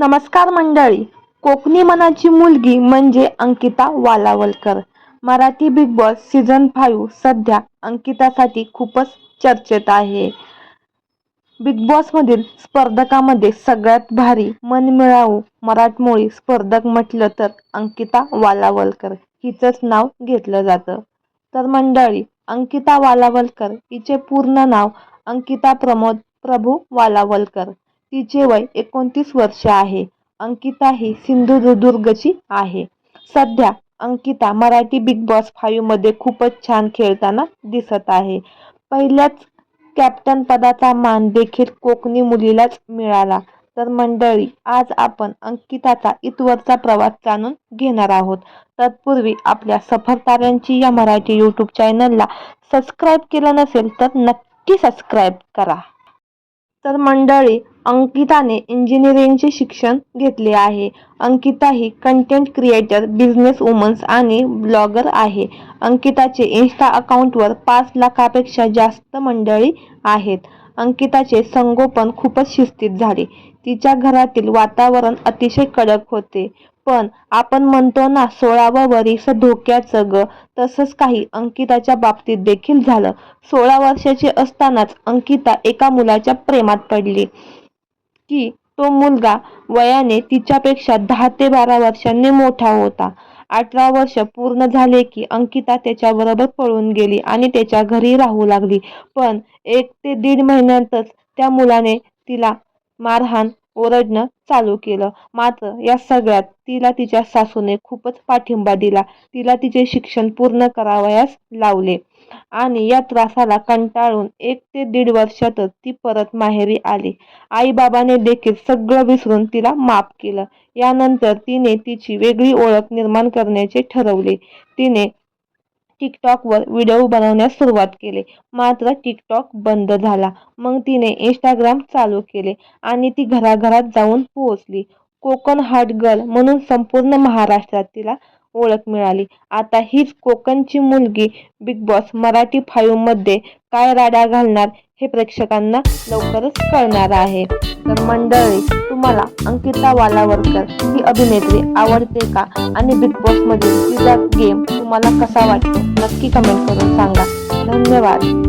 नमस्कार मंडळी. कोकणी मनाची मुलगी म्हणजे Ankita Walawalkar. Marathi Bigg Boss season five सध्या अंकितासाठी खूपच चर्चेत आहे. बिग बॉसमधील स्पर्धकामध्ये सगळ्यात भारी मनमिळावू मराठमोळी स्पर्धक म्हटलं तर अंकिता वालावलकर हिचंच नाव घेतलं जातं. तर मंडळी अंकिता वालावलकर हिचे पूर्ण नाव अंकिता प्रमोद प्रभू वालावलकर. तिचे वय एकोणतीस वर्ष आहे. अंकिता ही सिंधुदुर्गची आहे. सध्या अंकिता मराठी बिग बॉस फाईव्हमध्ये खूपच छान खेळताना दिसत आहे. पहिल्याच कॅप्टन पदाचा मान देखील कोकणी मुलीलाच मिळाला. तर मंडळी आज आपण अंकिताचा इतवरचा प्रवास जाणून घेणार आहोत. तत्पूर्वी आपल्या सफरताऱ्यांची या मराठी यूट्यूब चॅनलला सबस्क्राईब केलं नसेल तर नक्की सबस्क्राईब करा. तर मंडळी अंकिताने इंजिनिअरिंगचे शिक्षण घेतले आहे. अंकिता ही कंटेंट क्रिएटर बिझनेस वुमन्स आणि ब्लॉगर आहे. अंकिताचे इन्स्टा अकाउंटवर पाच लाखापेक्षा जास्त मंडळी आहेत. अंकिताचे संगोपन खूपच शिस्तीत झाले. तिच्या घरातील वातावरण अतिशय कडक होते. पण आपण म्हणतो ना सोळावं वरीस धोक्याचं ग तसंच काही अंकिताच्या बाबतीत देखील झालं. सोळा वर्षाची असतानाच अंकिता एका मुलाच्या प्रेमात पडली. की तो मुलगा वयाने तिच्यापेक्षा दहा ते बारा वर्षांनी मोठा होता. अठरा वर्ष पूर्ण झाले की अंकिता त्याच्याबरोबर पळून गेली आणि त्याच्या घरी राहू लागली. पण एक ते दीड महिन्यातच त्या मुलाने तिला मारहाण ओरडणं चालू केलं. मात्र या सगळ्यात तिला तिच्या सासूने खूपच पाठिंबा दिला. तिला तिचे शिक्षण पूर्ण करावयास लावले. आणि या त्रासाला कंटाळून एक ते दीड वर्षातच ती परत माहेरी आली. आई बाबाने देखील सगळं विसरून तिला माफ केलं. यानंतर तिने तिची वेगळी ओळख निर्माण करण्याचे ठरवले. तिने टिकटॉकवर व्हिडिओ बनवण्यास सुरुवात केली. मात्र टिकटॉक बंद झाला. मग तिने इंस्टाग्राम चालू केले आणि ती घराघरात जाऊन पोहोचली. कोकण हार्ट गर्ल म्हणून संपूर्ण महाराष्ट्रात तिला ओळख मिळाली. आता हीच कोकणची मुलगी बिग बॉस मराठी फाईव्हमध्ये काय राडा घालणार हे प्रेक्षकांना लवकरच कळणार आहे. तर मंडळी तुम्हाला अंकिता वालावरकर ही अभिनेत्री आवडते का? आणि बिग बॉस मधील तिचा गेम तुम्हाला कसा वाटतो? नक्की कमेंट करून सांगा. धन्यवाद.